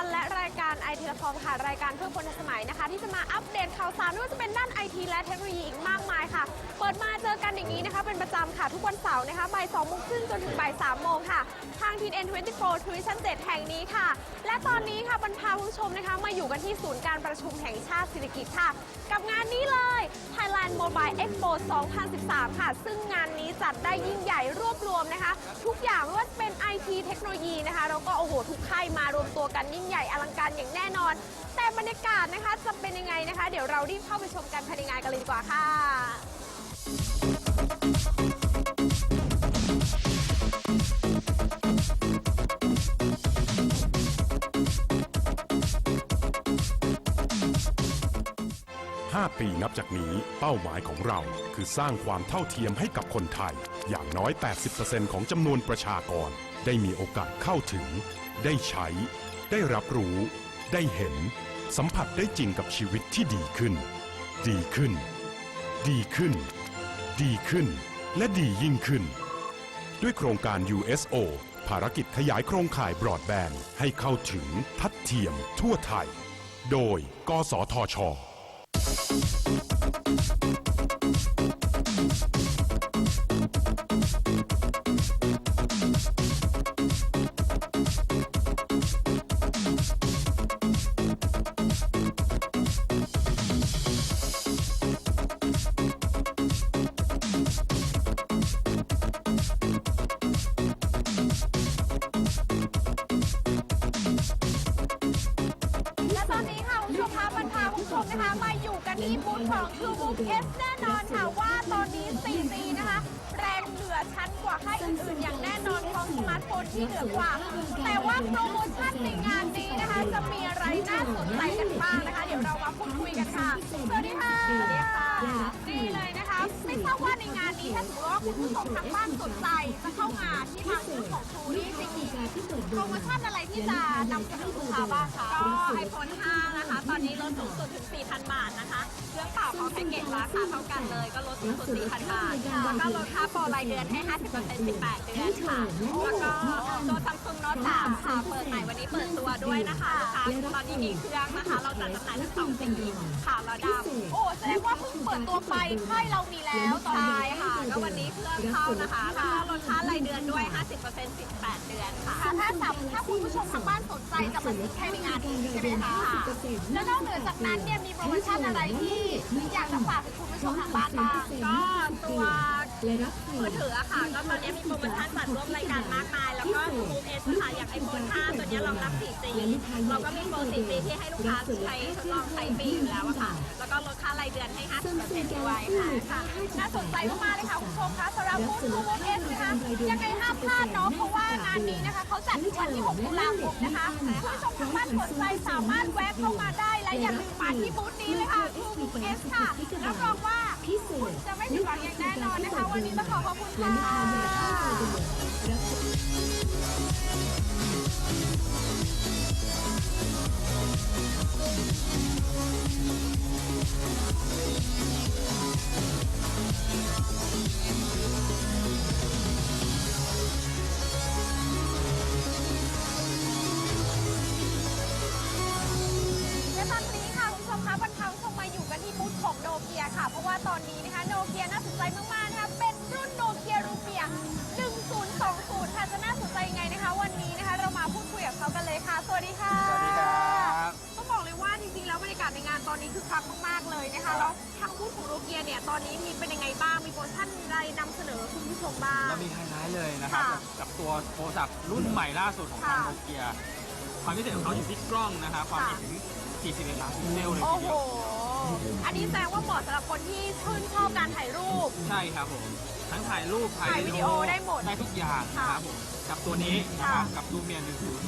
ันและราย การไอทีละคอมค่ะ รายการเพื่อคนทันสมัยนะคะ ที่จะมาอัปเดตข่าวสารไม่ว่าจะเป็นด้านไอทีและเทคโนโลยีอีกมากมายค่ะ เปิดมาเจอกันอย่างนี้นะคะ เป็นประจำค่ะ ทุกวันเสาร์นะคะบ่าย2โมงครึ่งจนถึงบ่าย3โมงค่ะ ทางทีน N24 ทวิชั่น7แห่งนี้ค่ะ และตอนนี้ค่ะบรรพาคุณผู้ชมนะคะ มาอยู่กันที่ศูนย์การประชุมแห่งชาติศิริกิติ์ค่ะ กับงานนี้เลย Thailand Mobile Expo 2013 ค่ะ ซึ่งงานนี้จัดได้ยิ่งใหญ่รวบรวมนะคะ ทุกอย่างไม่ว่าจะเป็น IT เทคโนโลยีนะคะแล้วก็โอ้โหทุกค่ายมารวมตัวกันยิ่งใหญ่อลังการอย่างแน่นอน แต่บรรยากาศนะคะจะเป็นยังไงนะคะ เดี๋ยวเรารีบเข้าไปชมกันภายในงานกันเลยดีกว่าค่ะ 5 ปีนับจากนี้เป้าหมายของเราคือสร้างความเท่าเทียมให้กับคนไทย อย่างน้อย 80%ของจำนวนประชากร ได้มีโอกาสเข้าถึง ได้ใช้ ได้รับรู้ ได้เห็นสัมผัสได้จริงกับชีวิตที่ดีขึ้น ดีขึ้น ดีขึ้น ดีขึ้น และดียิ่งขึ้น ด้วยโครงการ USO ภารกิจขยายโครงข่ายบรอดแบนด์ให้เข้าถึงทัดเทียมทั่วไทย โดย กสทช ธของ TrueMove S แน่นอนค่ะว่าตอนนี้ 4G นะคะ แรงเหนือชั้นกว่าค่ายอื่นๆอย่างแน่นอนของสมาร์ทโฟนที่เหนือกว่า แต่ว่าโปรโมชั่นในงานนี้นะคะ จะมีอะไรน่าสนใจกันบ้างนะคะ เดี๋ยวเรามาพูดคุยกันค่ะ สวัสดีค่ะ สวัสดีค่ะนี่เลยนะคะ ไม่ทราบว่าในงานนี้ถ้าสมมติว่าคุณผู้ชมทางบ้าน โปรโมชั่นอะไรที่จะนำเสนอลูกค้าบ้างคะก็ไอโฟน5นะคะ ตอนนี้ลดสูงสุดถึง 4,000 บาทนะคะ เครื่องเป่าพร้อมแพ็กเกจราคาเท่ากันเลย ก็ลดสูงสุด 4,000 บาท แล้วก็ลดค่าโปรรายเดือนให้ 50% 18 เดือนค่ะ แล้วก็ตัว Samsung Note 3ค่ะ เปิดใหม่วันนี้เปิดตัวด้วยนะคะลูกค้าตอนนี้มีเครื่องนะคะ เราจัดจำหน่ายทั้งสองสีขาวและดำโอ้แสดงว่าเพิ่งเปิดตัวไปค่ายเรามีแล้วตอนนี้ค่ะก็วันนี้เครื่องเข้านะคะแล้วก็ลดค่ารายเดือนด้วย 50% 18 เดือนค่ะ ค่ะถ้าสับถ้าคุณผู้ชมทางบ้านสนใจจะมาซื้อแค่ในงานนี้ใช่ไหมคะแล้วนอกเหนือจากนั้นเนี่ยมีโปรโมชั่นอะไรที่อยากจะฝากถึงคุณผู้ชมทางบ้านบ้างก็ตัว มือถืออะค่ะ ก็ตอนนี้มีโปรโมชั่นจัดร่วมรายการมากมาย แล้วก็ Move S ค่ะอย่าง iPhone 5ตัวนี้รองรับ 4G เราก็มีโปร 4G ที่ให้ลูกค้าใช้ทดลองใช้ฟรีอยู่แล้วอะค่ะ แล้วก็ลดค่ารายเดือนให้ 50%ด้วยค่ะน่าสนใจมากๆเลยค่ะคุณผู้ชมคะสำหรับบูธทูมเอสนะคะยังไงห้ามพลาดเนาะเพราะว่างานนี้นะคะเขาจัดวันที่ 6 ตุลาคมนะคะคุณผู้ชมทางบ้านสนใจสามารถแวะเข้ามาได้และอย่าลืมมาที่บูธนี้เลยค่ะทูโมเอสค่ะรับรองว่า คุณจะไม่ผิดหวังอย่างแน่นอนนะคะ วันนี้ต้องขอขอบคุณค่ะและ นนี้นะคะโนเกียน่าสนใจมากๆนะคะเป็นรุ่นโนเกียรูเปีย1020 ค่ะจะน่าสนใจยังไงนะคะ วันนี้นะคะเรามาพูดคุยกับเขากันเลยค่ะ สวัสดีค่ะสวัสดีครับต้องบอกเลยว่าจริงๆแล้วบรรยากาศในงานตอนนี้คือคักมากๆเลยนะคะแล้วทางบูธของโนเกียเนี่ยตอนนี้มีเป็นยังไงบ้างมีโปรโมชั่นอะไรนำเสนอคุณผู้ชมบ้าง เรามีไฮไลท์เลยนะครับค่ะกับตัวโทรศัพท์รุ่นใหม่ล่าสุดของทางค่ะโนเกียความพิเศษของเขาอยู่ที่กล้องนะครับความค่ะ เห็นถึง41ล้านพิกเซลเลยโอ้ทีโห เดียว อันนี้แสดงว่าเหมาะสำหรับคนที่ชื่นชอบการถ่ายรูป ใช่ครับผม ทั้งถ่ายรูปถ่ายวิดีโอได้หมดได้ทุกอย่างค่ะนะครับผมกับตัวนี้นะครับ กับลูเมีย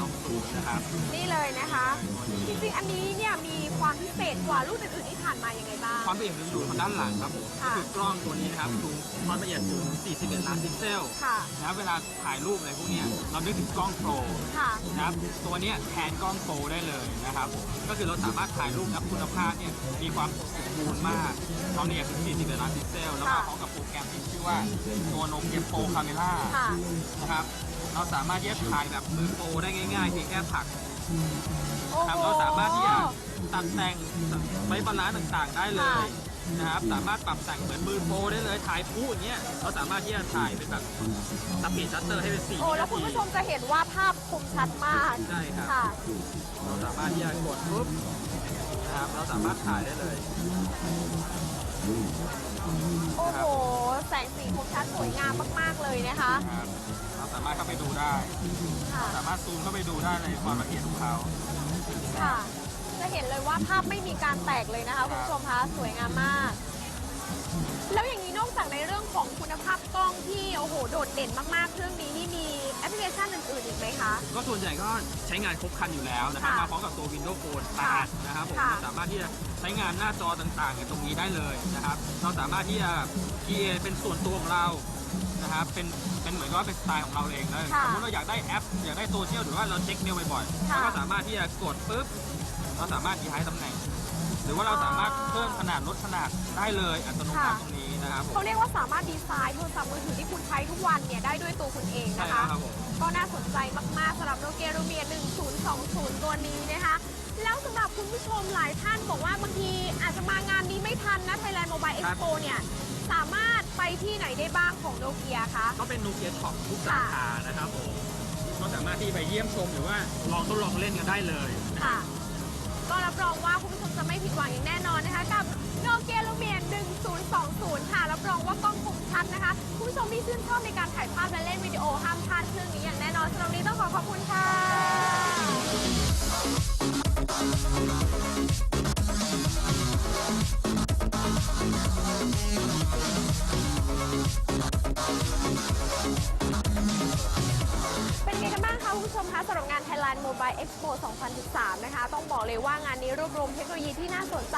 1020นะครับ นี่เลยนะคะจ ริงๆ อันนี้เนี่ยมีความพิเศษกว่ารุ่นอื่นๆที่ผ่านมายังไงบ้าง ความละเอียดอยู่ทางด้านหลังครับผมก็ค่ะคือกล้องตัวนี้นะครับสูงความละเอียดสูง41 ล้านพิกเซลค่ะ นะครับเวลาถ่ายรูปอะไรพวกเนี้ยเรานึกถึงกล้องโปรค่ะ นะครับตัวเนี้ยแทนกล้องโปรได้เลยนะครับผมก็คือเราสามารถถ่ายรูปและคุณภาพเนี่ยมีความสมบูรณ์มากความละเอียดถึง40ล้านพิกเซลแล้วก็ค่ะ พร้อมกับโปรแกรมที่ชื่อว่าตัวโนเกียโปรคาเมล่า ค่ะ นะครับ เราสามารถแยกถ่ายแบบมือโปรได้ง่ายๆเพียงแค่ผลักโอ้ ครับโหเราสามารถที่จะตัดแต่งไว้บาลานซ์ต่างๆ ได้เลค่ะยนะครับ สามารถปรับแต่งเหมือนมือโปรได้เลยถ่ายผู้อย่างเงี้ยเราสามารถที่จะถ่ายเป็นแบบสปีดชัตเตอร์ให้เป็นสี่โอ้วิแล้วนาคุณทีผู้ชมจะเห็นว่าภาพคมชัดมากใช่ครับค่ะเราสามารถที่จะกดปุ๊บนะครับเราสามารถถ่ายได้เลย โอ้โห แสงสีคมชัดสวยงามมากๆเลยนะคะ ครับเราสามารถเข้าไปดูได้ ค่ะ สามารถซูมเข้าไปดูได้ในความละเอียดของเขา ค่ะ จะเห็นเลยว่าภาพไม่มีการแตกเลยนะคะคุณผู้ชมคะ สวยงามมาก แล้วอย่างนี้นอก จากในเรื่องของคุณภาพกล้องที่โอ้โหโดดเด่นมากๆ เครื่องนี้นี่มีแอปพลิเคชันอื่นๆอีกไหมคะ ก็ส่วนใหญ่ก็ใช้งานครบครันอยู่แล้วนะครับค่ะมาพร้อมกับตัว Windows Phone ค่ะ8นะครับผมค่ะเราสามารถที่จะใช้งานหน้าจอต่างๆในตรงนี้ได้เลยนะครับ เราสามารถที่จะ create เป็นส่วนตัวของเรานะครับเป็นเป็นเหมือนกับว่าเป็นสไตล์ของเราเองเลยค่ะสมมติเราอยากได้แอป อยากได้โซเชียลหรือว่าเราเช็คเมลบ่อยๆค่ะ เราก็สามารถที่จะกดปุ๊บเราสามารถย้ายตำแหน่ง หรือว่าเราสามารถเพิ่มขนาดลดขนาดได้เลยอัตโนมัติตรงนี้นะครับผมเขาเรียกว่าสามารถดีไซน์โทรศัพท์มือถือที่คุณใช้ทุกวันเนี่ยได้ด้วยตัวคุณเองใช่นะแล้คะวครับผมก็น่าสนใจมาก ๆสำหรับโนเกียรูเมีย1020 ตัวนี้นะคะ แล้วสำหรับคุณผู้ชมหลายท่านบอกว่าบางทีอาจจะมางานนี้ไม่ทันนะ Thailand Mobile Expo เนี่ย สามารถไปที่ไหนได้บ้างของโนเกียคะ ก็เป็นโนเกียช็อปทุกสาขานะครับผมก็สามารถที่ไปเยี่ยมชมหรือว่าลองทดลองเล่นกันได้เลย ค่ะ ก็รับรองว่าคุณผู้ชมจะไม่ผิดหวังอย่างแน่นอนนะคะกับโนเกียลูเมียน1020 ค่ะ รับรองว่ากล้องคมชัดนะคะ คุณผู้ชมที่ชื่นชอบในการถ่ายภาพและเล่นวิดีโอห้ามพลาดเครื่องนี้อย่างแน่นอนสำหรับวันนี้ต้องขอขอบคุณค่ะ บอกเลยว่างานนี้รวบรวมเทคโนโลยีที่น่าสนใจ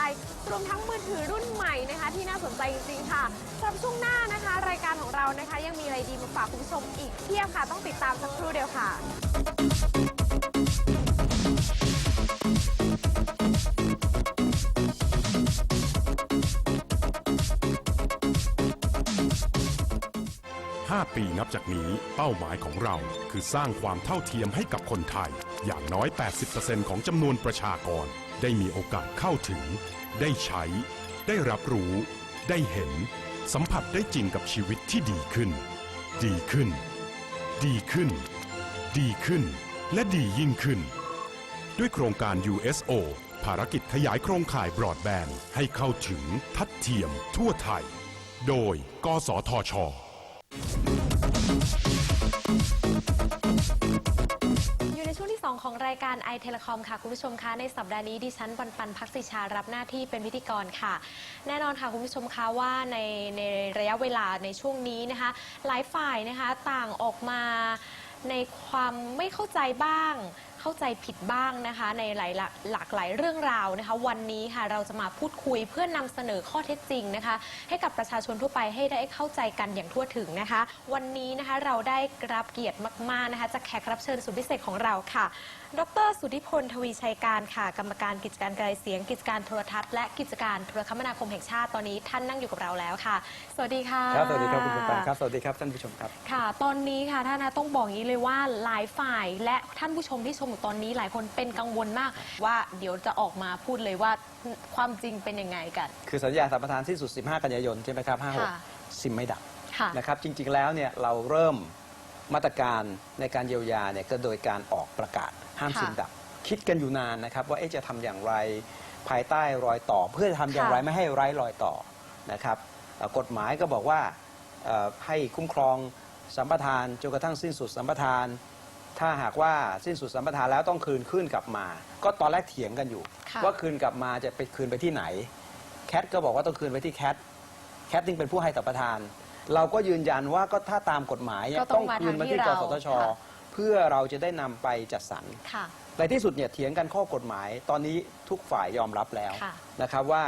รวมทั้งมือถือรุ่นใหม่นะคะ ที่น่าสนใจจริงๆค่ะสำหรับช่วงหน้านะคะ รายการของเรานะคะ ยังมีอะไรดีมาฝากคุณผู้ชมอีกเพียบค่ะ ต้องติดตามสักครู่เดียวค่ะ5ปีนับจากนี้เป้าหมายของเราคือสร้างความเท่าเทียมให้กับคนไทย อย่างน้อย 80%ของจำนวนประชากรได้มีโอกาสเข้าถึง ได้ใช้ ได้รับรู้ ได้เห็น สัมผัสได้จริงกับชีวิตที่ดีขึ้น ดีขึ้น ดีขึ้น ดีขึ้น และดียิ่งขึ้น ด้วยโครงการ USO ภารกิจขยายโครงข่ายบรอดแบนด์ให้เข้าถึงทัดเทียมทั่วไทย โดย กสทชายการ i t e l e c o m ค่ะ คุณผู้ชมคะในสัปดาห์นี้ดิฉันปันปันพักศิชารับหน้าที่เป็นพิธีกรค่ะ แน่นอนค่ะคุณผู้ชมคะว่าในในระยะเวลาในช่วงนี้นะคะ หลายฝ่ายนะคะต่างออกมาในความไม่เข้าใจบ้าง เข้าใจผิดบ้างนะคะ ในหลายหลากหลากหลายเรื่องราวนะคะ วันนี้ค่ะเราจะมาพูดคุยเพื่อนนำเสนอข้อเท็จจริงนะคะ ให้กับประชาชนทั่วไปให้ได้เข้าใจกันอย่างทั่วถึงนะคะ วันนี้นะคะเราได้รับเกียรติมากๆนะคะจากแขกรับเชิญสุดพิเศษของเราค่ะ ดร สุทธิพลทวีชัยการค่ะ กรรมการกิจการกระจายเสียง กิจการโทรทัศน์และกิจการโทรคมนาคมแห่งชาติตอนนี้ท่านนั่งอยู่กับเราแล้วค่ะ สวัสดีค่ะครับสวัสดีครับคุณปันครับสวัสดีครับท่านผู้ชมครับค่ะ ตอนนี้ค่ะท่านนะต้องบอกอย่างนี้เลยว่าหลายฝ่ายและท่านผู้ชมที่ชมอยู่ตอนนี้หลายคนเป็นกังวลมาก ว่าเดี๋ยวจะออกมาพูดเลยว่าความจริงเป็นยังไงกัน คือสัญญาสัมปทานสิ้นสุด 15 กันยายนใช่ไหมครับค่ะ56ซิมไม่ดับค่ะนะครับจริงๆแล้วเนี่ยเราเริ่มมาตรการในการเยียวยาเนี่ยก็โดยการออกประกาศ ห้ามค่ะซิมดับ คิดกันอยู่นานนะครับว่าเอ๊ะจะทำอย่างไรภายใต้รอยต่อ เพื่อจะทำอย่างไรค่ะ ไม่ให้ไร้รอยต่อนะครับเอ่อกฎหมายก็บอกว่าเอ่อให้คุ้มครองสัมปทานจนกระทั่งสิ้นสุดสัมปทาน ถ้าหากว่าสิ้นสุดสัมปทานแล้วต้องคืนขึ้นกลับมา ก็ตอนแรกเถียงกันอยู่ ค่ะ ว่าคืนกลับมาจะไปคืนไปที่ไหน แคทก็บอกว่าต้องคืนไปที่แคท แคทจึงเป็นผู้ให้สัมปทาน เราก็ยืนยันว่าก็ถ้าตามกฎหมายเนี่ยก็ต้ต้อองงมาคืนมาที่ทางที่กเราสทช ค่ะ เพื่อเราจะได้นำไปจัดสรร ค่ะ ในที่สุดเนี่ยเถียงกันข้อกฎหมายตอนนี้ทุกฝ่ายยอมรับแล้วค่ะนะครับว่า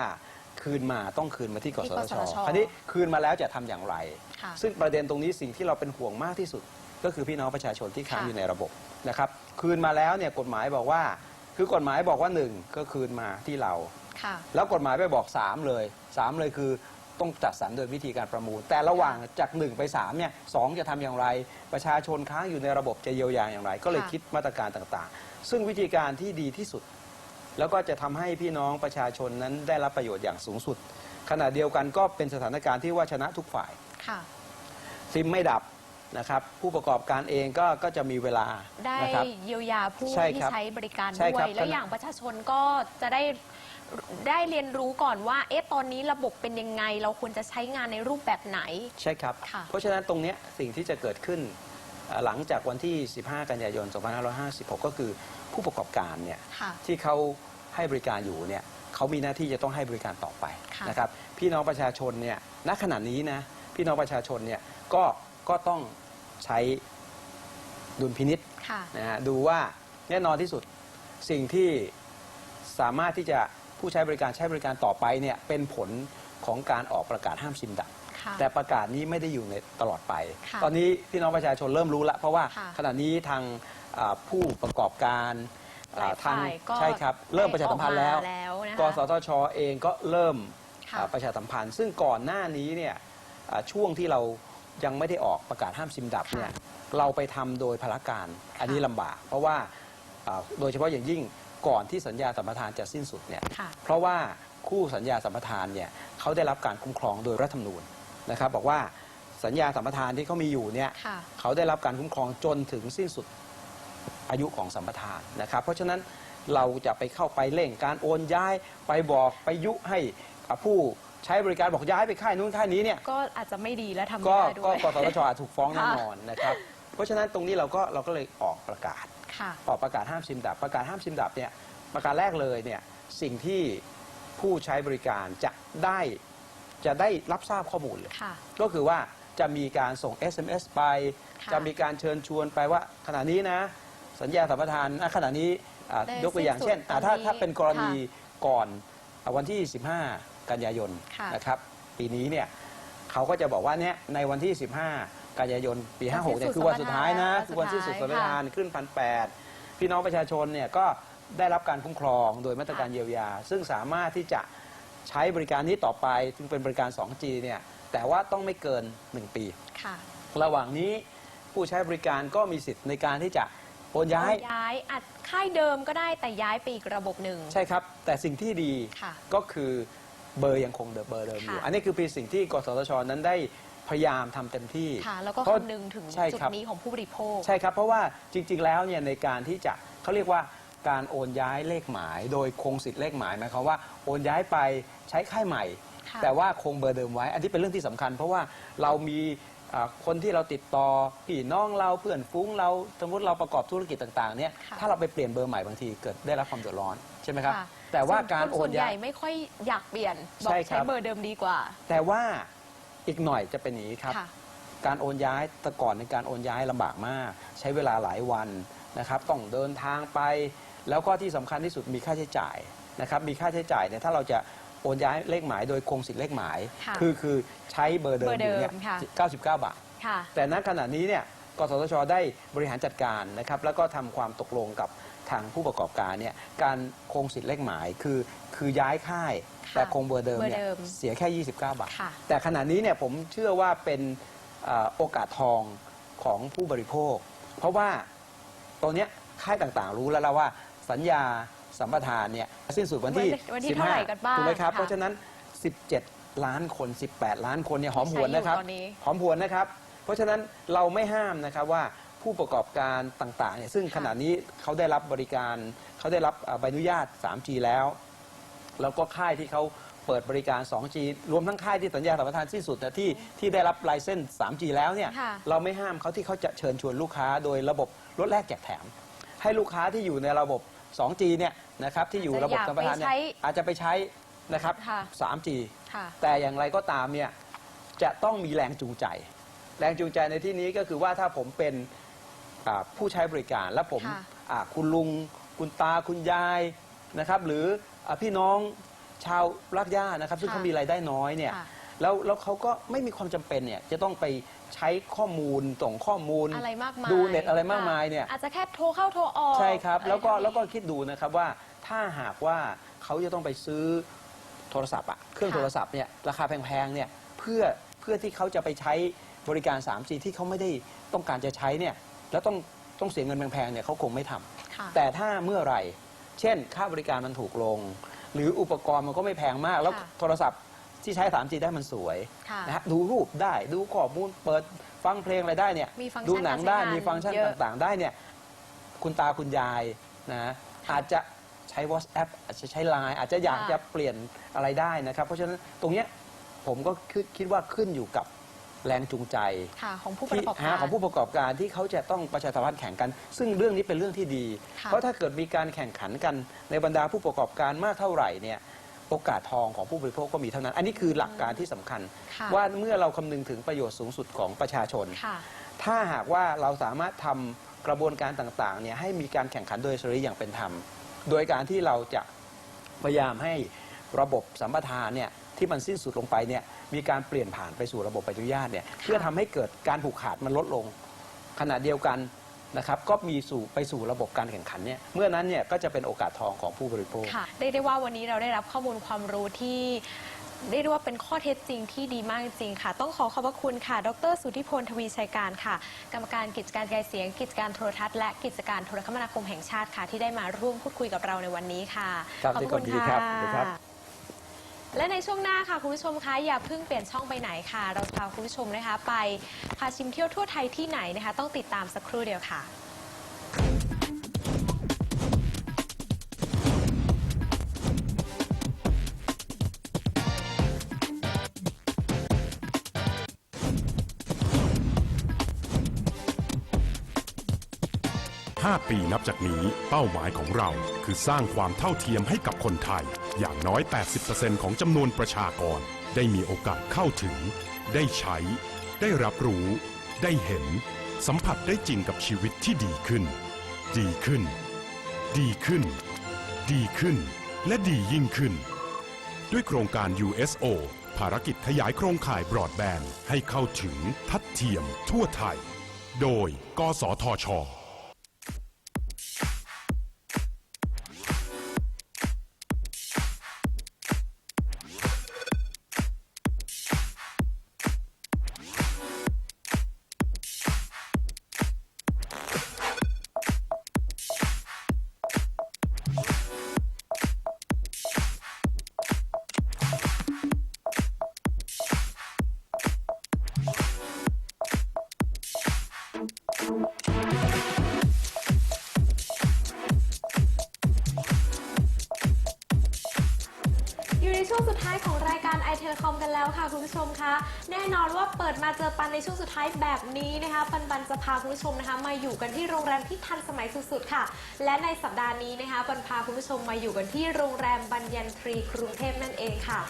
คืนมาต้องคืนมาที่กที่สกทสชทช คราวนี้คืนมาแล้วจะทำอย่างไร ค่ะ ซึ่งประเด็นตรงนี้สิ่งที่เราเป็นห่วงมากที่สุด ก็คือพี่น้องประชาชนที่ค้างค่ะอยู่ในระบบนะครับคืนมาแล้วเนี่ยกฎหมายบอกว่า คือกฎหมายบอกว่าหนึ่งก็คืนมาที่เรา ค่ะ แล้วกฎหมายไปบอก3เลย3เลยคือ ต้องจัดสรรโดยวิธีการประมูล แต่ระหว่างจาก 1 ไป3เนี่ยสองจะทำอย่างไร ประชาชนค้างอยู่ในระบบจะเยียวยาอย่างไร ก็เลยค่ะ คิดมาตรการต่างๆ ซึ่งวิธีการที่ดีที่สุด แล้วก็จะทำให้พี่น้องประชาชนนั้นได้รับประโยชน์อย่างสูงสุด ขณะเดียวกันก็เป็นสถานการณ์ที่ว่าชนะทุกฝ่าย ค่ะ ซิมไม่ดับนะครับ ผู้ประกอบการเองก็ก็จะมีเวลาได้นะครับ เยียวยาผู้ใช่ที่ครับใช้บริการใช่ด้วครัย บแล้วอย่างประชาชนก็จะได้ ได้เรียนรู้ก่อนว่า เอ๊ะ ตอนนี้ระบบเป็นยังไง เราควรจะใช้งานในรูปแบบไหน ใช่ครับ ค่ะ เพราะฉะนั้นตรงเนี้ยสิ่งที่จะเกิดขึ้นเอ่อหลังจากวันที่ 15 กันยายน 2556 ก็คือผู้ประกอบการเนี่ย ค่ะ ที่เขาให้บริการอยู่เนี่ยเขามีหน้าที่จะต้องให้บริการต่อไปค่ะนะครับพี่น้องประชาชนเนี่ยณขณะนี้นะพี่น้องประชาชนเนี่ยก็ก็ต้องใช้ดุลพินิษค่ะนะฮะดูว่าแน่นอนที่สุดสิ่งที่สามารถที่จะ ผู้ใช้บริการใช้บริการต่อไปเนี่ยเป็นผลของการออกประกาศห้ามซิมดับ ค่ะ แต่ประกาศนี้ไม่ได้อยู่ในตลอดไป ค่ะตอนนี้พี่น้องประชาชนเริ่มรู้แล้วเพราะว่าค่ะขณะนี้ทางอ่าผู้ประกอบการหลายอ่าทางฝ่ายก็ใช่ครับเริ่มประชาสัมพันธ์แล้วออกมาแล้วนะคะกสทชเองก็เริ่มค่ะอ่าประชาสัมพันธ์ ซึ่งก่อนหน้านี้เนี่ยอ่าช่วงที่เรายังไม่ได้ออกประกาศห้ามซิมดับเนี่ยเราไปทำโดยพละการอันนี้ลำบาก เพราะว่าอ่าโดยเฉพาะอย่างยิ่ง ก่อนที่สัญญาสัมปทานจะสิ้นสุดเนี่ยค่ะ เพราะว่าคู่สัญญาสัมปทานเนี่ยเขาได้รับการคุ้มครองโดยรัฐธรรมนูญนะครับ บอกว่าสัญญาสัมปทานที่เขามีอยู่เนี่ยค่ะ เขาได้รับการคุ้มครองจนถึงสิ้นสุดอายุของสัมปทานนะครับ เพราะฉะนั้นเราจะไปเข้าไปเร่งการโอนย้ายไปบอกไปยุให้ผู้ใช้บริการบอกย้ายไปค่ายนู้นค่ายนี้เนี่ย ก็อาจจะไม่ดีและทำไม่ก็ได้ด้ก็วย กสทชอาจถูกฟ้องแน่ค่ะนอนนะครับ เพราะฉะนั้นตรงนี้เราก็เราก็เลยออกประกาศ ค่ะ ออกประกาศห้ามซิมดับ ประกาศห้ามซิมดับเนี่ยประการแรกเลยเนี่ยสิ่งที่ผู้ใช้บริการจะได้จะได้รับทราบข้อมูลเลยค่ะ ก็คือว่าจะมีการส่ง SMS ไป ค่ะจะมีการเชิญชวนไปว่าขณะนี้นะ สัญญาสัมปทานณขณะนี้อะได้ยกตัวอย่างสิ้นสุดเช่นอะถ้าตอนนี้ถ้าเป็นกรณีค่ก่อนอะวันที่ 15 กันยายนค่ะ นะครับ ปีนี้เนี่ยเขาก็จะบอกว่าเนี่ยในวันที่ 15 กันยายนปี 56เนี่ยคือวันสุดท้ายนะคือวันที่สุดสัมปทานขึ้นพันแพี่น้องประชาชนเนี่ยก็ได้รับการคุ้มครองโดยมาตรการเยียวยา ซึ่งสามารถที่จะใช้บริการนี้ต่อไปซึ่งเป็นบริการ 2G เนี่ยแต่ว่าต้องไม่เกิน 1 ปี ค่ะระหว่างนี้ผู้ใช้บริการก็มีสิทธิ์ในการที่จะโอนย้าย ย้ายอาจค่ายเดิมก็ได้แต่ย้ายไปอีกระบบหนึ่ง ใช่ครับ แต่สิ่งที่ดีค่ะก็คือเบอร์ยังคงเดิมเบอร์เดิมอยู่ ค่ะ อันนี้คือเป็นสิ่งที่กสทชนั้นได้ พยายามทำเต็มที่ค่ะแล้วก็เพราะคำนึงถึงใช่จุดครับ นี้ของผู้บริโภค ใช่ครับ เพราะว่าจริง ๆ แล้วเนี่ยในการที่จะเขาเรียกว่าการโอนย้ายเลขหมาย โดยคงสิทธิ์เลขหมายหมายความว่าโอนย้ายไปใช้ค่ายใหม่ ค่ะ แต่ว่าคงเบอร์เดิมไว้ อันนี้เป็นเรื่องที่สำคัญ เพราะว่าเรามีอ่าคนที่เราติดต่อพี่น้องเราเพื่อนฟุ้งเราสมมติเราประกอบธุรกิจต่างๆเนี่ยค่ะถ้าเราไปเปลี่ยนเบอร์ใหม่บางทีเกิดได้รับความเดือดร้อนใช่ไหมครับค่ะแต่ว่าส่การคโอนส่วนใหย้าญ่ย ไม่ค่อยอยากเปลี่ยนบอกใช่ครัใช้บเบอร์เดิมดีกว่า แต่ว่า อีกหน่อยจะเป็นอย่างนี้ครับ ค่ะ การโอนย้ายแต่ก่อนในการโอนย้ายลำบากมาก ใช้เวลาหลายวันนะครับ ต้องเดินทางไป แล้วก็ที่สำคัญที่สุดมีค่าใช้จ่ายนะครับ มีค่าใช้จ่ายเนี่ยถ้าเราจะโอนย้ายเลขหมายโดยคงสิทธิ์เลขหมายค่ะคือคือใช้เบอร์เดิมเบอร์อเดิยู่มเนี่ยค่ะ 99 บาท ค่ะ แต่ณขณะนี้เนี่ยกสทชได้บริหารจัดการนะครับ แล้วก็ทำความตกลงกับ ทางผู้ประกอบการเนี่ยการคงสิทธิ์เลขหมายคือคือย้ายค่าย ค่ะแต่คงเบอร์เดิมเนี่ยเบอร์เดิมเสียแค่ 29 บาท ค่ะ แต่ขณะนี้เนี่ยผมเชื่อว่าเป็นเอ่อโอกาสทองของผู้บริโภค เพราะว่าตัวเนี้ยค่ายต่างๆรู้แล้วละว่าสัญญาสัมปทานเนี่ยสิ้นสุดวันที่วันที่เท่าไหร่กันบ้างถูกไหมครับ ค่ะเพราะฉะนั้น 17 ล้านคน 18 ล้านคนเนี่ยหอมหวนนะครับ ใช้อยู่ตอนนี้ หอมหวนนะครับ เพราะฉะนั้นเราไม่ห้ามนะครับว่า ผู้ประกอบการต่างๆเนี่ยซึ่งค่ะขณะนี้เขาได้รับบริการเขาได้รับเอ่อใบอนุญาต 3G แล้ว แล้วก็ค่ายที่เขาเปิดบริการ 2G รวมทั้งค่ายที่สัญญาสัมปทานสิ้นสุดนะที่ที่ได้รับไลเซนส์ 3G แล้วเนี่ยค่ะ เราไม่ห้ามเขาที่เขาจะเชิญชวนลูกค้าโดยระบบลดแลกแจกแถม ให้ลูกค้าที่อยู่ในระบบ 2G เนี่ยนะครับที่อยู่ระบบสัมปทานเนี่ยอาจจะไปใช้นะครับ ค่ะ 3G ค่ะ แต่อย่างไรก็ตามเนี่ยจะต้องมีแรงจูงใจ แรงจูงใจในที่นี้ก็คือว่าถ้าผมเป็น อ่าผู้ใช้บริการและผมค่ะอ่าคุณลุง คุณตาคุณยายนะครับ หรืออาพี่น้องชาวรักย่านะครับ ซึ่งค่ะเขามีรายได้น้อยเนี่ยค่ะ แล้วแล้วเขาก็ไม่มีความจำเป็นเนี่ยจะต้องไปใช้ข้อมูลส่งข้อมูล อะไรมากมายดูเน็ตอะไรมากมายเนี่ย อาจจะแค่โทรเข้าโทรออกใช่ครับอะไรแล้วก็แบบนี้แล้วก็คิดดูนะครับว่าถ้าหากว่าเขาจะต้องไปซื้อโททรศัพท์อะเครื่องค่ะโทรศัพท์เนี่ยราคาแพงๆเนี่ยเพื่อเพื่อที่เขาจะไปใช้บริการ 3G ที่เขาไม่ได้ต้องการจะใช้เนี่ย แล้วต้องต้องเสียเงินแพงๆเนี่ยเขาคงไม่ทำค่ะแต่ถ้าเมื่อไหร่ เช่น ค่าบริการมันถูกลง หรืออุปกรณ์มันก็ไม่แพงมาก แล้วค่ะโทรศัพท์ที่ใช้ 3G ได้มันสวยค่ะนะฮะดูรูปได้ดูข้อมูลเปิดฟังเพลงอะไรได้เนี่ยมีฟังก์ชันดูหนังได้การใช้งานมีฟังก์ชันเยอะ ต่างๆ ได้เนี่ยคุณตาคุณยายนะอาจจะใช้ WhatsApp อาจจะใช้ Line อาจจะอยากค่ะจะเปลี่ยนอะไรได้นะครับ เพราะฉะนั้นตรงเนี้ยผมก็คิดคิดว่าขึ้นอยู่กับ แรงจูงใจค่ะของผู้ปที่ระกอบหาการของผู้ประกอบการที่เขาจะต้องประชาสัมพันธ์แข่งกัน ซึ่งเรื่องนี้เป็นเรื่องที่ดี ค่ะเพราะถ้าเกิดมีการแข่งขันกันในบรรดาผู้ประกอบการมากเท่าไหร่เนี่ยโอกาสทองของผู้บริโภคก็มีเท่านั้น อันนี้คือหลักการที่สำคัญ ค่ะว่าเมื่อเราคำนึงถึงประโยชน์สูงสุดของประชาชน ค่ะ ถ้าหากว่าเราสามารถทำกระบวนการต่างๆเนี่ยให้มีการแข่งขันโดยเสรีอย่างเป็นธรรม โดยการที่เราจะพยายามให้ระบบสัมปทานเนี่ยที่มันสิ้นสุดลงไปเนี่ย มีการเปลี่ยนผ่านไปสู่ระบบใบอนุญาตเนี่ยเพื่อทำให้เกิดการผูกขาดมันลดลง ขณะเดียวกันนะครับก็มีสู่ไปสู่ระบบการแข่งขันเนี่ยเมื่อนั้นเนี่ยก็จะเป็นโอกาสทองของผู้บริโภค ค่ะเรียกได้ว่าวันนี้เราได้รับข้อมูลความรู้ที่เรียกได้ว่าเป็นข้อเท็จจริงที่ดีมากจริงๆค่ะ ต้องขอขอบพระคุณค่ะ ดร สุทธิพลทวีชัยการค่ะ กรรมการกิจการไกลเสียง กิจการโทรทัศน์และกิจการโทรคมนาคมแห่งชาติค่ะ ที่ได้มาร่วมพูดคุยกับเราในวันนี้ค่ะ ครับขอบพระคุณดีครับดีครัค่ะบ และในช่วงหน้าค่ะคุณผู้ชมคะอย่าเพิ่งเปลี่ยนช่องไปไหนค่ะ เราพาคุณผู้ชมนะคะ ไปพาชิมเที่ยวทั่วไทยที่ไหนนะคะ ต้องติดตามสักครู่เดียวค่ะ 5 ปีนับจากนี้ เป้าหมายของเราคือสร้างความเท่าเทียมให้กับคนไทย อย่างน้อย 80%ของจำนวนประชากร ได้มีโอกาสเข้าถึง ได้ใช้ ได้รับรู้ ได้เห็น สัมผัสได้จริงกับชีวิตที่ดีขึ้น ดีขึ้น ดีขึ้น ดีขึ้น และดียิ่งขึ้น ด้วยโครงการ USO ภารกิจขยายโครงข่ายบรอดแบนด์ให้เข้าถึงทัดเทียมทั่วไทย โดย กสทช มกันแล้วค่ะคุณผู้ชมคะแน่นอนว่าเปิดมาเจอปันในช่วงสุดท้ายแบบนี้นะคะปันปันจะพาคุณผู้ชมนะคะ มาอยู่กันที่โรงแรมที่ทันสมัยสุดๆค่ะ และในสัปดาห์นี้นะคะปันพาคุณผู้ชมมาอยู่กันที่โรงแรมบัญญันทรีกรุงเทพนั่นเองค่ะ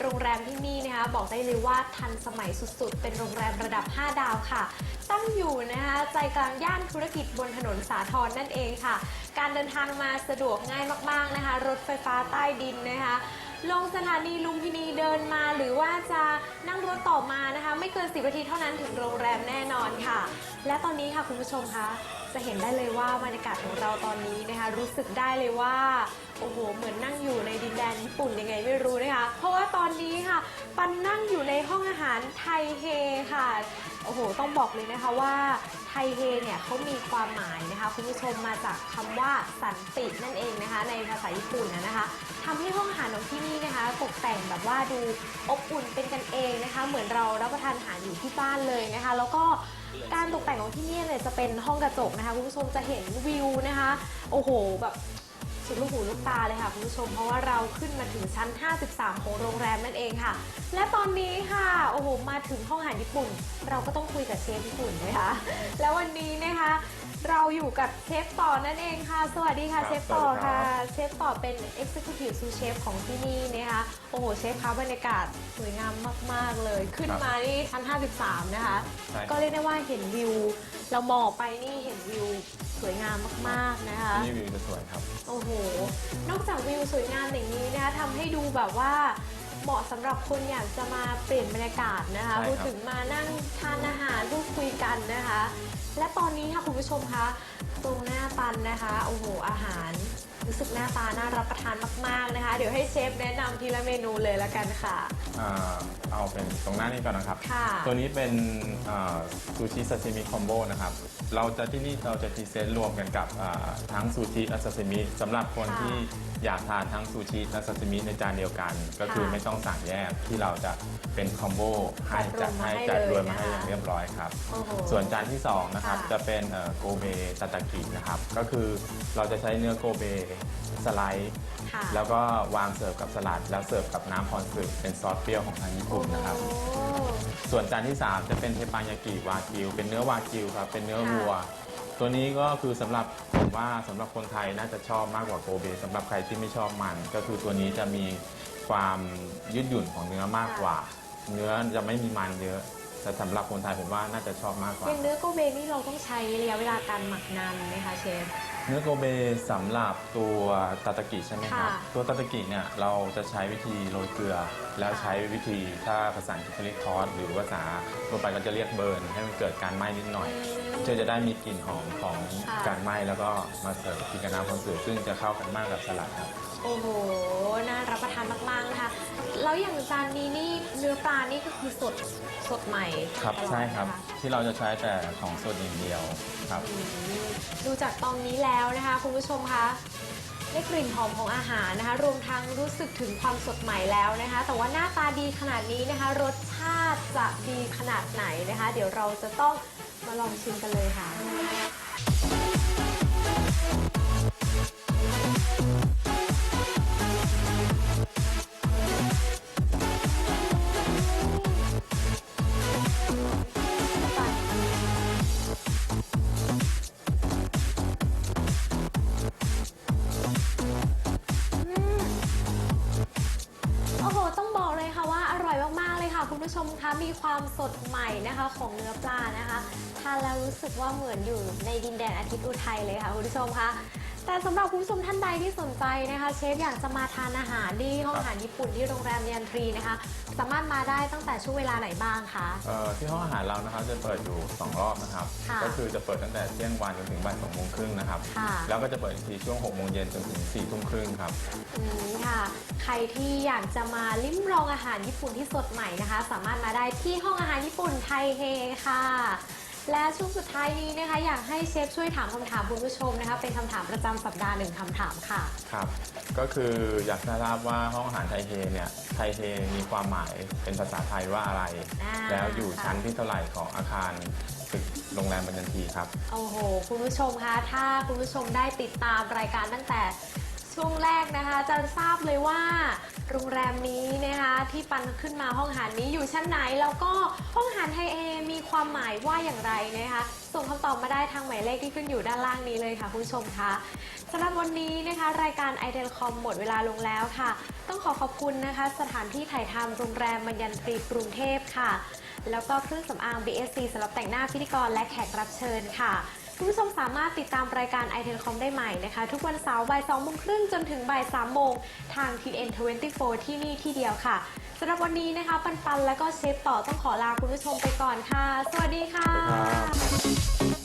โรงแรมที่นี่นะคะบอกได้เลยว่าทันสมัยสุดๆ เป็นโรงแรมระดับ 5 ดาวค่ะ ตั้งอยู่นะคะใจกลางย่านธุรกิจบนถนนสาทรนั่นเองค่ะ การเดินทางมาสะดวกง่ายมากๆนะคะ รถไฟฟ้าใต้ดินนะคะ ลงสถานีลุมพินีเดินมา หรือว่าจะนั่งรถต่อมานะคะ ไม่เกิน 10นาทีเท่านั้นถึงโรงแรมแน่นอนค่ะ และตอนนี้ค่ะคุณผู้ชมคะจะเห็นได้เลยว่าบรรยากาศของเราตอนนี้นะคะ รู้สึกได้เลยว่าโอ้โห เหมือนนั่งอยู่ในดินแดนญี่ปุ่นยังไงไม่รู้นะคะ เพราะว่าตอนนี้ค่ะ ปันนั่งอยู่ในห้องอาหารไทเฮค่ะ โอ้โห ต้องบอกเลยนะคะว่าไทเฮเนี่ยเขามีความหมายนะคะคุณผู้ชมมาจากคำว่าสันตินั่นเองนะคะในภาษาญี่ปุ่นนะนะคะทำให้ห้องอาหารของที่นี่นะคะตกแต่งแบบว่าดูอบอุ่นเป็นกันเองนะคะ เหมือนเรารับประทานอาหารอยู่ที่บ้านเลยนะคะ แล้วก็การตกแต่งของที่นี่เนี่ยจะเป็นห้องกระจกนะคะคุณผู้ชมจะเห็นวิวนะคะ โอ้โหแบบ สุดลูกหูลูกตาเลยค่ะคุณผู้ชมเพราะว่าเราขึ้นมาถึงชั้น 53 ของโรงแรมนั่นเองค่ะ และตอนนี้ค่ะโอ้โหมาถึงห้องอาหารญี่ปุ่น เราก็ต้องคุยกับเชฟญี่ปุ่นนะคะแล้ววันนี้นะคะเราอยู่กับเชฟต่อนั่นเองค่ะ สวัสดีค่ะ ครับเชฟต่อสวัสดีครัค่ะ บ เชฟต่อเป็น Executive Sous Chef ของที่นี่นะคะ โอ้โห เชฟคะบรรยากาศสวยงามมาก ๆ เลย ขึ้นมานี่ชั้น 53 นะคะ ใช่ครับ ก็เรียกได้ว่าเห็นวิว เรามองออกไปนี่เห็นวิวสวยงามมาก ๆ นะคะ นี่วิวจะสวยครับ โอ้โหนอกจากวิวสวยงามอย่างนี้นะคะทำให้ดูแบบว่าเหมาะสำหรับคนอยากจะมาเปลี่ยนบรรยากาศนะคะใช่ครับ พูดถึงมานั่งทานอาหารพูดคุยกันนะคะ และตอนนี้ค่ะคุณผู้ชมคะตรงหน้าปันนะคะโอ้โหอาหาร รู้สึกหน้าตาน่ารับประทานมาก ๆนะคะ เดี๋ยวให้เชฟแนะนำทีละเมนูเลยละกันค่ะ อ่าเอาเป็นตรงหน้านี้ก่อนนะครับ ค่ะ ตัวนี้เป็นซูชิซาซิมิคอมโบนะครับ เราจะที่นี่เราจะพรีเซนต์รวมกันกับอ่าทั้งซูชิและซาซิมิสำหรับคนค่ะที่อยากทานทั้งซูชิและซาซิมิในจานเดียวกัน ก็คือค่ะไม่ต้องสั่งแยกที่เราจะเป็นคอมโบให้จัจัดดรวมมาให้ให้จัดรวมเลยมาให้นะคะอย่างเรียบร้อยครับ โอ้โหส่วนจานที่สองนะครับค่ะ จะเป็นโกเบตาตากินะครับ ก็คือเราจะใช้เนื้อโกเบสไลด์ ค่ะแล้วก็วางเสิร์ฟกับสลัด แล้วเสิร์ฟกับน้ำพรสึเป็นซอสเปรี้ยวของทางญี่ปุ่นนะครับ โอ้ ส่วนจานที่ 3 จะเป็นเทปังยากิวากิว เป็นเนื้อวากิวครับ เป็นเนื้อวัว ตัวนี้ก็คือสำหรับผมว่าสำหรับคนไทยน่าจะชอบมากกว่าโกเบสำหรับใครที่ไม่ชอบมัน ก็คือตัวนี้จะมีความยืดหยุ่นของเนื้อมากกว่า เนื้อจะไม่มีมันเยอะ แต่สำหรับคนไทยผมว่าน่าจะชอบมากกว่า อย่างเนื้อโกเบนี่เราต้องใช้ระยะเวลาการหมักนานไหมคะเชฟ เนื้อโกเบสำหรับตัวตาตากิใช่ไหมครับ ค่ะตัวตาตากิเนี่ยเราจะใช้วิธีโรยเกลือ แล้วใช้วิธีถ้าภาษาอังกฤษเขาเรียกทอสหรือภาษาทั่วไปก็จะเรียกเบิร์นให้มันเกิดการไหม้นิดหน่อยเพื่อจะได้มีกลิ่นหอมของค่ะ การไหม้แล้วก็มาเสิร์ฟกินกับน้ำคนสื่อซึ่งจะเข้ากันมากกับสลัดครับ โอ้โห น่ารับประทานมาก ๆ นะคะ แล้วอย่างจานนี้นี่เนื้อปลานี่ก็คือสดสดใหม่ครับตลอดใช่ครับ นะะ ที่เราจะใช้แต่ของสดอย่างเดียวครับอืมดูจากตอนนี้แล้วนะคะ คุณผู้ชมคะได้กลิ่นหอมของอาหารนะคะ รวมทั้งรู้สึกถึงความสดใหม่แล้วนะคะ แต่ว่าหน้าตาดีขนาดนี้นะคะ รสชาติจะดีขนาดไหนนะคะ เดี๋ยวเราจะต้องมาลองชิมกันเลยค่ะ สึกว่าเหมือนอยู่ในดินแดนอาทิตย์อุทัยเลยค่ะคุณผู้ชมคะแต่สำหรับคุณผู้ชมท่านใดที่สนใจนะคะเชฟอยากจะมาทานอาหารที่ห้องอาหารญี่ปุ่นที่โรงแรมเนียนทรีนะคะ สามารถมาได้ตั้งแต่ช่วงเวลาไหนบ้างคะ เอ่อที่ห้องอาหารเรานะครับจะเปิดอยู่ 2 รอบนะครับ ค่ะก็คือจะเปิดตั้งแต่เที่ยงวันจนถึงบ่ายสองโมงครึ่งนะครับ ค่ะ แล้วก็จะเปิดอีกทีช่วง6โมงเย็นจนถึง4ทุ่มครึ่งครับ อืมค่ะ ใครที่อยากจะมาลิ้มลองอาหารญี่ปุ่นที่สดใหม่นะคะ สามารถมาได้ที่ห้องอาหารญี่ปุ่นไทยเฮค่ะ และช่วงสุดท้ายนี้นะคะ อยากให้เชฟช่วยถามคำถามคุณผู้ชมนะคะ เป็นคำถามประจำสัปดาห์หนึ่งคำถามค่ะ ครับ ก็คืออยากจะทราบว่าห้องอาหารไทยเฮเนี่ยไทยเฮมีความหมายเป็นภาษาไทยว่าอะไร อ่า แล้วอยู่ค่ะชั้นที่เท่าไหร่ของอาคารตึกโรงแรมบัญญันทีครับ โอ้โห คุณผู้ชมคะ ถ้าคุณผู้ชมได้ติดตามรายการตั้งแต่ ช่วงแรกนะคะจะทราบเลยว่า โรงแรมนี้นะคะที่ปันขึ้นมาห้องอาหารนี้อยู่ชั้นไหน แล้วก็ห้องอาหารไทยเอมีความหมายว่าอย่างไรนะคะส่งคำตอบมาได้ทางหมายเลขที่ขึ้นอยู่ด้านล่างนี้เลยค่ะคุณผู้ชมคะสำหรับวันนี้นะคะรายการ i t e l c o m หมดเวลาลงแล้วค่ะ ต้องขอขอบคุณนะคะ สถานที่ถ่ายทำโรงแรมบรรยันตรีกรุงเทพค่ะ แล้วก็เครื่องสำอาง BSC สำหรับแต่งหน้าพิธีกรและแขกรับเชิญค่ะ คุณผู้ชมสามารถติดตามรายการ i t e l c o m ได้ใหม่นะคะ ทุกวันเสาร์บ่าย2โมงครึ่งจนถึงบ่าย3โมงทาง TN24 ที่นี่ที่เดียวค่ะสำหรับวันนี้นะคะ ปันปันและก็เชฟต่อต้องขอลาคุณผู้ชมไปก่อนค่ะ สวัสดีค่ะ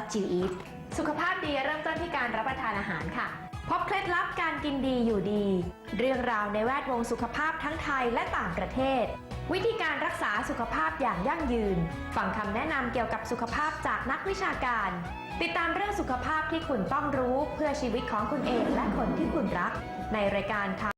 Just You Eat สุขภาพดีเริ่มต้นที่การรับประทานอาหารค่ะ พบเคล็ดลับการกินดีอยู่ดี เรื่องราวในแวดวงสุขภาพทั้งไทยและต่างประเทศ วิธีการรักษาสุขภาพอย่างยั่งยืน ฟังคำแนะนำเกี่ยวกับสุขภาพจากนักวิชาการ ติดตามเรื่องสุขภาพที่คุณต้องรู้เพื่อชีวิตของคุณเองและคนที่คุณรัก ในรายการค่ะ